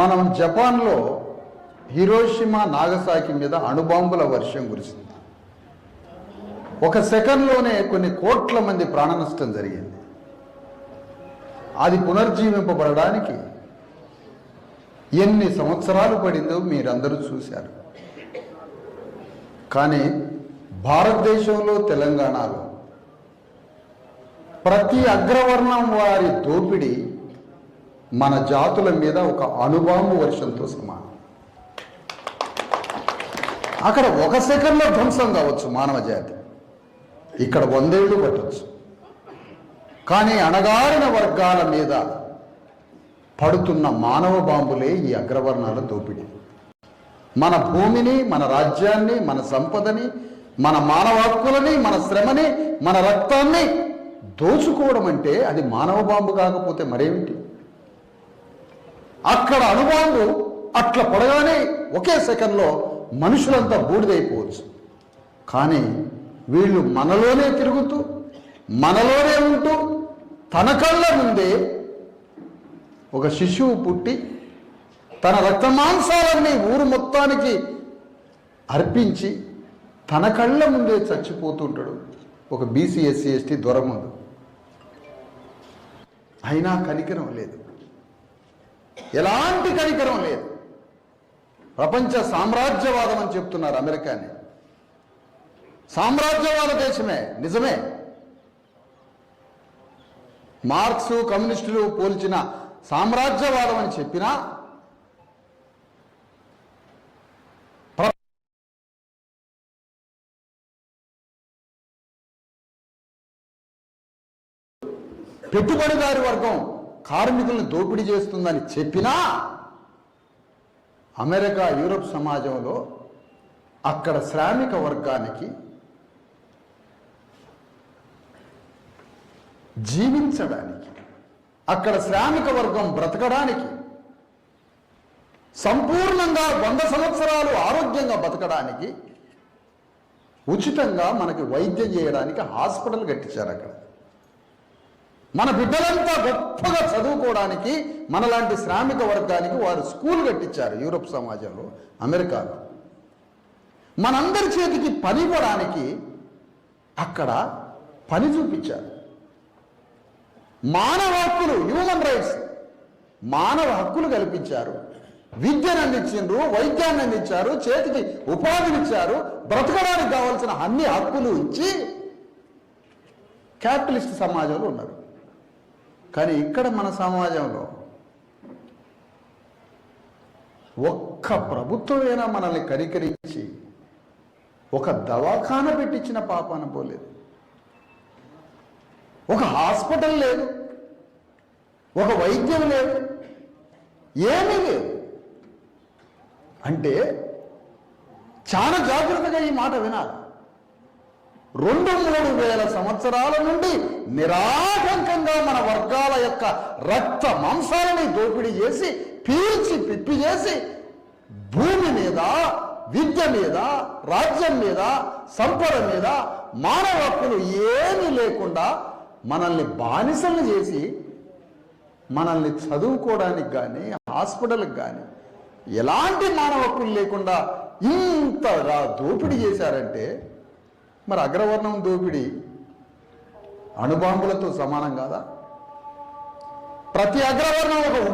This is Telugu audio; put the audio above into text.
మనం జపాన్లో హిరోషిమా నాగసాకి మీద అణుబాంబుల వర్షం కురిసింది. ఒక సెకండ్లోనే కొన్ని కోట్ల మంది ప్రాణ నష్టం జరిగింది. అది పునర్జీవింపబడడానికి ఎన్ని సంవత్సరాలు పడిందో మీరందరూ చూశారు. కానీ భారతదేశంలో తెలంగాణలో ప్రతి అగ్రవర్ణం వారి దోపిడీ మన జాతుల మీద ఒక అణుబాంబు వర్షంతో సమానం. అక్కడ ఒక సెకండ్లో ధ్వంసం కావచ్చు మానవ జాతి. ఇక్కడ వందేళ్ళు పట్టవచ్చు కానీ అణగారిన వర్గాల మీద పడుతున్న మానవ బాంబులే ఈ అగ్రవర్ణాల దోపిడీ. మన భూమిని మన రాజ్యాన్ని మన సంపదని మన మానవ హక్కులని మన శ్రమని మన రక్తాన్ని దోచుకోవడం అంటే అది మానవ బాంబు కాకపోతే మరేమిటి? అక్కడ అణుబాంబు అట్లా పడగానే ఒకే సెకండ్లో మనుషులంతా బూడిదైపోవచ్చు. కానీ వీళ్ళు మనలోనే తిరుగుతూ మనలోనే ఉంటూ తన కళ్ళ ముందే ఒక శిశువు పుట్టి తన రక్తమాంసాలన్నీ ఊరు మొత్తానికి అర్పించి తన కళ్ళ ముందే చచ్చిపోతుంటాడు. ఒక బీసీ ఎస్సీ ఎస్టీ దొర అయినా కనికరం లేదు. ఎలాంటి కనికరం లేదు. ప్రపంచ సామ్రాజ్యవాదం అని చెప్తున్నారు అమెరికాని. సామ్రాజ్యవాద దేశమే నిజమే. మార్క్సు కమ్యూనిస్టులు పోల్చిన సామ్రాజ్యవాదం అని చెప్పినా పెట్టుబడిదారి వర్గం కార్మికులను దోపిడీ చేస్తుందని చెప్పినా అమెరికా యూరప్ సమాజంలో అక్కడ శ్రామిక వర్గానికి జీవించడానికి అక్కడ శ్రామిక వర్గం బ్రతకడానికి సంపూర్ణంగా వంద సంవత్సరాలు ఆరోగ్యంగా బతకడానికి ఉచితంగా మనకి వైద్యం చేయడానికి హాస్పిటల్ కట్టించారు అక్కడ. మన బిడ్డలంతా గొప్పగా చదువుకోవడానికి మనలాంటి శ్రామిక వర్గానికి వారు స్కూల్ కట్టించారు యూరప్ సమాజంలో అమెరికాలో. మనందరి చేతికి పని ఇవ్వడానికి అక్కడ పని చూపించారు. మానవ హక్కులు హ్యూమన్ రైట్స్ మానవ హక్కులు కల్పించారు. విద్యను అందించారు వైద్యాన్ని అందించారు చేతికి ఉపాధినిచ్చారు బ్రతకడానికి కావాల్సిన అన్ని హక్కులు ఇచ్చి క్యాపిటలిస్ట్ సమాజంలో ఉన్నారు. కానీ ఇక్కడ మన సమాజంలో ఒక్క ప్రభుత్వమైనా మనల్ని కరికరించి ఒక దవాఖాన పెట్టించిన పాపాన పోలేదు ఒక హాస్పిటల్ లేదు. ఒక వైద్యం లేదు. ఏమీ లేదు. అంటే చాలా జాగ్రత్తగా ఈ మాట వినాలి. రెండు మూడు వేల సంవత్సరాల నుండి నిరాటంకంగా మన వర్గాల యొక్క రక్త మాంసాలని దోపిడీ చేసి పీల్చి పిప్పి చేసి భూమి మీద విద్య మీద రాజ్యం మీద సంపద మీద మానవ హక్కులు ఏమీ లేకుండా మనల్ని బానిసలు చేసి మనల్ని చదువుకోవడానికి కానీ హాస్పిటల్కి కానీ ఎలాంటి మానవ హక్కులు లేకుండా ఇంతగా దోపిడీ చేశారంటే మరి అగ్రవర్ణం దోపిడి అణుబాంబులతో సమానం కాదా? ప్రతి అగ్రవర్ణం ఒక